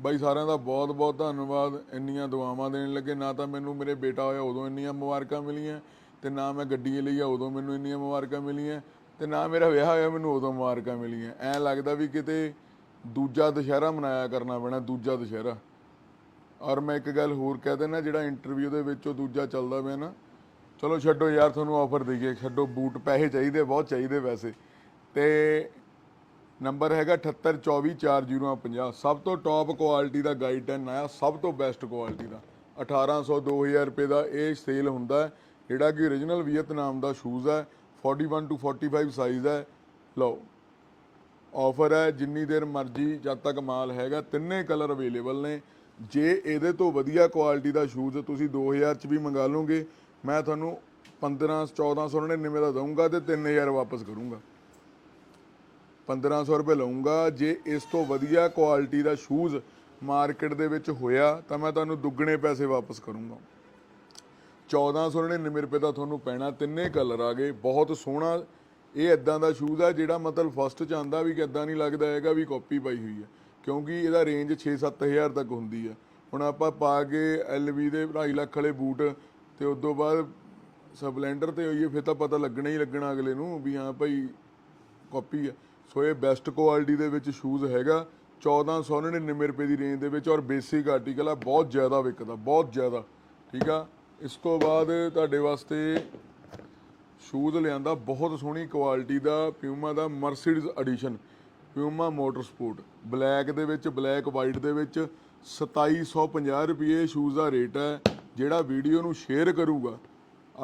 ਬਾਈ ਸਾਰਿਆਂ ਦਾ ਬਹੁਤ ਬਹੁਤ ਧੰਨਵਾਦ, ਇੰਨੀਆਂ ਦੁਆਵਾਂ ਦੇਣ ਲੱਗੇ, ਨਾ ਤਾਂ ਮੈਨੂੰ ਮੇਰੇ ਬੇਟਾ ਹੋਇਆ ਉਦੋਂ ਇੰਨੀਆਂ ਮੁਬਾਰਕਾਂ ਮਿਲੀਆਂ, ਤੇ ਨਾ ਮੈਂ ਗੱਡੀ ਲਈ ਆ ਉਦੋਂ ਮੈਨੂੰ ਇੰਨੀਆਂ ਮੁਬਾਰਕਾਂ ਮਿਲੀਆਂ, ਤੇ ਨਾ ਮੇਰਾ ਵਿਆਹ ਹੋਇਆ ਮੈਨੂੰ ਉਦੋਂ ਮੁਬਾਰਕਾਂ ਮਿਲੀਆਂ। ਐ ਲੱਗਦਾ ਵੀ ਕਿਤੇ ਦੂਜਾ ਦੁਸ਼ਹਿਰਾ ਮਨਾਇਆ ਕਰਨਾ ਪੈਣਾ, ਦੂਜਾ ਦੁਸ਼ਹਿਰਾ। ਔਰ ਮੈਂ ਇੱਕ ਗੱਲ ਹੋਰ ਕਹਿ ਦੇਣਾ ਜਿਹੜਾ ਇੰਟਰਵਿਊ ਦੇ ਵਿੱਚ ਉਹ ਦੂਜਾ ਚੱਲਦਾ ਪਿਆ ਨਾ, ਚਲੋ ਛੱਡੋ ਯਾਰ, ਤੁਹਾਨੂੰ ਆਫਰ ਦਈਏ, ਛੱਡੋ, ਬੂਟ, ਪੈਸੇ ਚਾਹੀਦੇ, ਬਹੁਤ ਚਾਹੀਦੇ ਵੈਸੇ। ਤੇ ਨੰਬਰ ਹੈਗਾ 78244050 ਸਭ ਤੋਂ ਟੌਪ ਕੁਆਲਿਟੀ ਦਾ ਗਾਈਡ 10 ਆਇਆ ਸਭ ਤੋਂ ਬੈਸਟ ਕੁਆਲਿਟੀ ਦਾ। 1800 2000 ਰੁਪਏ ਦਾ ਇਹ ਸੇਲ ਹੁੰਦਾ ਜਿਹੜਾ ਕਿ origignal ਵੀਅਤਨਾਮ ਦਾ ਸ਼ੂਜ਼ ਹੈ 41 ਟੂ 45 ਸਾਈਜ਼ ਹੈ। ਲਓ ਆਫਰ ਹੈ, ਜਿੰਨੀ ਦੇਰ ਮਰਜ਼ੀ ਜਦ ਤੱਕ ਮਾਲ ਹੈਗਾ, ਤਿੰਨੇ ਕਲਰ ਅਵੇਲੇਬਲ ਨੇ। ਜੇ ਇਹਦੇ ਤੋਂ ਵਧੀਆ ਕੁਆਲਿਟੀ ਦਾ ਸ਼ੂਜ਼ ਤੁਸੀਂ 2000 ਚ ਵੀ ਮੰਗਾ ਲਓਗੇ, ਮੈਂ ਤੁਹਾਨੂੰ 15 1499 ਦਾ ਦਊਂਗਾ ਤੇ 3000 ਵਾਪਸ ਕਰੂੰਗਾ। 1500 ਰੁਪਏ ਲਊਂਗਾ। ਜੇ ਇਸ ਤੋਂ ਵਧੀਆ ਕੁਆਲਿਟੀ ਦਾ ਸ਼ੂਜ਼ ਮਾਰਕੀਟ ਦੇ ਵਿੱਚ ਹੋਇਆ, ਤਾਂ ਮੈਂ ਤੁਹਾਨੂੰ ਦੁੱਗਣੇ ਪੈਸੇ ਵਾਪਸ ਕਰੂੰਗਾ। 1499 ਰੁਪਏ ਦਾ ਤੁਹਾਨੂੰ ਪੈਣਾ, ਤਿੰਨੇ ਕਲਰ ਆ ਗਏ। ਬਹੁਤ ਸੋਹਣਾ ਇਹ ਇਦਾਂ ਦਾ ਸ਼ੂਜ਼ ਆ, ਜਿਹੜਾ ਮਤਲਬ ਫਸਟ ਚ ਆਂਦਾ ਵੀ ਕਿਦਾਂ ਨਹੀਂ ਲੱਗਦਾ ਹੈਗਾ, ਵੀ ਕਾਪੀ ਪਾਈ ਹੋਈ ਹੈ। ਕਿਉਂਕਿ ਇਹਦਾ ਰੇਂਜ 6-7000 ਤੱਕ ਹੁੰਦੀ ਆ ਹੁਣ ਆਪਾਂ ਪਾ ਕੇ LV ਦੇ 2.5 ਲੱਖ ਵਾਲੇ ਬੂਟ ਤੇ ਉਸ ਤੋਂ ਬਾਅਦ ਸਪਲੈਂਡਰ ਤੇ ਹੋਈਏ, ਫਿਰ ਤਾਂ ਪਤਾ ਲੱਗਣਾ ਹੀ ਲੱਗਣਾ ਅਗਲੇ ਨੂੰ ਵੀ ਹਾਂ ਭਾਈ ਕਾਪੀ ਹੈ ਸੋ ਇਹ ਬੈਸਟ ਕੁਆਲਿਟੀ ਦੇ ਵਿੱਚ ਸ਼ੂਜ਼ ਹੈਗਾ। 1499 ਰੁਪਏ ਦੀ ਰੇਂਜ ਦੇ ਵਿੱਚ ਔਰ ਬੇਸਿਕ ਆਰਟੀਕਲ ਆ, ਬਹੁਤ ਜ਼ਿਆਦਾ ਵਿਕਦਾ, ਬਹੁਤ ਜ਼ਿਆਦਾ, ਠੀਕ ਆ? ਇਸ ਤੋਂ ਬਾਅਦ ਤੁਹਾਡੇ ਵਾਸਤੇ ਸ਼ੂਜ਼ ਲਿਆਂਦਾ, ਬਹੁਤ ਸੋਹਣੀ ਕੁਆਲਿਟੀ ਦਾ ਪਿਊਮਾ ਦਾ Mercedes edition Puma motor sport black ਦੇ ਵਿੱਚ ਬਲੈਕ ਵਾਈਟ ਦੇ ਵਿੱਚ 2750 ਰੁਪਏ ਸ਼ੂਜ਼ ਦਾ ਰੇਟ ਹੈ, ਜਿਹੜਾ ਵੀਡੀਓ ਨੂੰ ਸ਼ੇਅਰ ਕਰੂਗਾ।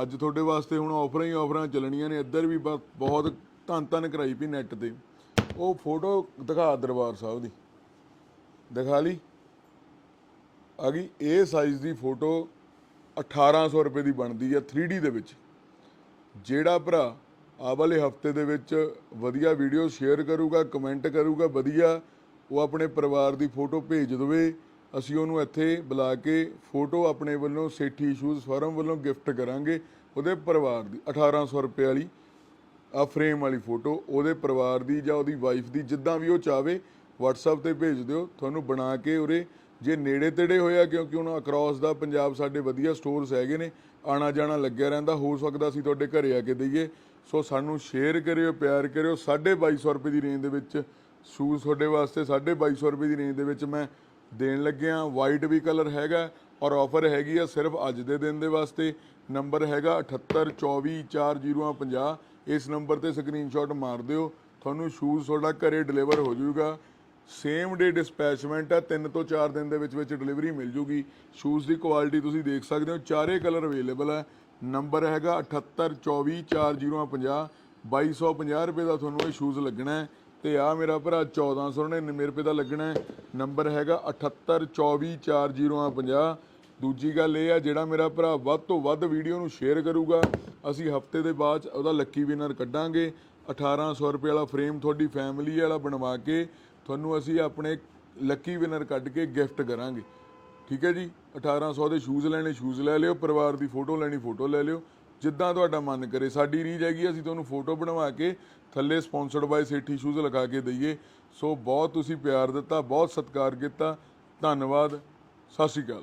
ਅੱਜ ਤੁਹਾਡੇ ਵਾਸਤੇ ਹੁਣ ਆਫਰਾਂ ਹੀ ਆਫਰਾਂ ਚੱਲਣੀਆਂ ਨੇ, ਇੱਧਰ ਵੀ ਬ- ਬਹੁਤ ਧੰਨ ਧੰਨ ਕਰਾਈ ਪਈ ਨੈੱਟ ਤੇ। ਉਹ ਫੋਟੋ ਦਿਖਾ ਦਰਬਾਰ ਸਾਹਿਬ ਦੀ। ਦਿਖਾ ਲਈ। ਆ ਗਈ, ਇਹ ਸਾਈਜ਼ ਦੀ ਫੋਟੋ 1800 ਰੁਪਏ ਦੀ ਬਣਦੀ ਹੈ 3D ਦੇ ਵਿੱਚ। ਜਿਹੜਾ ਭਰਾ ਆ ਵਾਲੇ ਹਫ਼ਤੇ ਦੇ ਵਿੱਚ ਵਧੀਆ ਵੀਡੀਓ ਸ਼ੇਅਰ ਕਰੂਗਾ ਕਮੈਂਟ ਕਰੂਗਾ, ਵਧੀਆ ਉਹ ਆਪਣੇ ਪਰਿਵਾਰ ਦੀ ਫੋਟੋ ਭੇਜ ਦੇਵੇ, ਅਸੀਂ ਉਹਨੂੰ ਇੱਥੇ ਬੁਲਾ ਕੇ ਫੋਟੋ ਆਪਣੇ ਵੱਲੋਂ ਸੇਠੀ ਸ਼ੂਜ਼ ਫਰਮ ਵੱਲੋਂ ਗਿਫਟ ਕਰਾਂਗੇ, ਉਹਦੇ ਪਰਿਵਾਰ ਦੀ 1800 ਰੁਪਏ ਵਾਲੀ। ਆ ਫਰੇਮ ਵਾਲੀ ਫੋਟੋ ਉਹਦੇ ਪਰਿਵਾਰ ਦੀ ਜਾਂ ਉਹਦੀ ਵਾਈਫ ਦੀ, ਜਿੱਦਾਂ ਵੀ ਉਹ ਚਾਵੇ WhatsApp ਤੇ ਭੇਜ ਦਿਓ। ਤੁਹਾਨੂੰ ਬਣਾ ਕੇ ਉਰੇ ਜੇ ਨੇੜੇ ਤੇੜੇ ਹੋਇਆ, ਕਿਉਂਕਿ ਹੁਣ ਅਕ੍ਰੋਸ ਦਾ ਪੰਜਾਬ ਸਾਡੇ ਵਧੀਆ ਸਟੋਰਸ ਹੈਗੇ ਨੇ, ਆਣਾ ਜਾਣਾ ਲੱਗਿਆ ਰਹਿੰਦਾ, ਹੋ ਸਕਦਾ ਅਸੀਂ ਤੁਹਾਡੇ ਘਰੇ ਆ ਕੇ ਦਈਏ। ਸੋ ਸਾਨੂੰ ਸ਼ੇਅਰ ਕਰਿਓ, ਪਿਆਰ ਕਰਿਓ। 2250 ਰੁਪਏ ਦੀ ਰੇਂਜ ਦੇ ਵਿੱਚ ਸ਼ੂਜ਼ ਤੁਹਾਡੇ ਵਾਸਤੇ 2250 ਰੁਪਏ ਦੀ ਰੇਂਜ ਦੇ ਵਿੱਚ ਮੈਂ ਦੇਣ ਲੱਗਿਆ। ਵਾਈਟ ਵੀ ਕਲਰ ਹੈਗਾ ਔਰ ਆਫਰ ਹੈਗੀ ਆ ਸਿਰਫ ਅੱਜ ਦੇ ਦਿਨ ਦੇ ਵਾਸਤੇ। ਨੰਬਰ ਹੈਗਾ 78244050 ਇਸ ਨੰਬਰ ਤੇ ਸਕਰੀਨਸ਼ਾਟ ਮਾਰ ਦਿਓ। ਤੁਹਾਨੂੰ ਸ਼ੂਜ਼ ਤੁਹਾਡਾ ਘਰੇ ਡਿਲੀਵਰ ਹੋ ਜਾਊਗਾ। ਸੇਮ ਡੇ ਡਿਸਪੈਚਮੈਂਟ ਹੈ 3 ਤੋਂ 4 ਦਿਨ ਦੇ ਵਿੱਚ ਵਿੱਚ ਡਿਲੀਵਰੀ ਮਿਲ ਜੂਗੀ। ਸ਼ੂਜ਼ ਦੀ ਕੁਆਲਿਟੀ ਤੁਸੀਂ ਦੇਖ ਸਕਦੇ ਹੋ, ਚਾਰੇ ਕਲਰ ਅਵੇਲੇਬਲ ਹੈ ਨੰਬਰ ਹੈਗਾ 78244050 2250 ਰੁਪਏ ਦਾ ਤੁਹਾਨੂੰ ਇਹ ਸ਼ੂਜ਼ ਲੱਗਣਾ ਹੈ। ਤੇ ਆ ਮੇਰਾ ਭਰਾ 1499 ਰੁਪਏ ਦਾ ਲੱਗਣਾ ਹੈ। ਨੰਬਰ ਹੈਗਾ 78244050 ਦੂਜੀ ਗੱਲ ਇਹ ਆ, ਜਿਹੜਾ ਮੇਰਾ ਭਰਾ ਵੱਧ ਤੋਂ ਵੱਧ ਵੀਡੀਓ ਨੂੰ ਸ਼ੇਅਰ ਕਰੂਗਾ, ਅਸੀਂ ਹਫ਼ਤੇ ਦੇ ਬਾਅਦ 'ਚ ਉਹਦਾ ਲੱਕੀ ਵਿਨਰ ਕੱਢਾਂਗੇ। 1800 ਰੁਪਏ ਵਾਲਾ ਫਰੇਮ ਤੁਹਾਡੀ ਫੈਮਿਲੀ ਵਾਲਾ ਬਣਵਾ ਕੇ ਤੁਹਾਨੂੰ ਅਸੀਂ ਆਪਣੇ ਲੱਕੀ ਵਿਨਰ ਕੱਢ ਕੇ ਗਿਫਟ ਕਰਾਂਗੇ। ਠੀਕ ਹੈ ਜੀ? 1800 ਦੇ ਸ਼ੂਜ਼ ਲੈਣੇ ਸ਼ੂਜ਼ ਲੈ ਲਿਓ, ਪਰਿਵਾਰ ਦੀ ਫੋਟੋ ਲੈਣੀ ਫੋਟੋ ਲੈ ਲਿਓ। ਜਿੱਦਾਂ ਤੁਹਾਡਾ ਮਨ ਕਰੇ, ਸਾਡੀ ਰੀਜ ਹੈਗੀ ਅਸੀਂ ਤੁਹਾਨੂੰ ਫੋਟੋ ਬਣਵਾ ਕੇ ਥੱਲੇ ਸਪਾਂਸਰਡ ਬਾਈ ਸੇਠੀ ਸ਼ੂਜ਼ ਲਗਾ ਕੇ ਦਈਏ। ਸੋ ਬਹੁਤ ਤੁਸੀਂ ਪਿਆਰ ਦਿੱਤਾ, ਬਹੁਤ ਸਤਿਕਾਰ ਕੀਤਾ। ਧੰਨਵਾਦ। ਸਤਿ ਸ਼੍ਰੀ ਅਕਾਲ।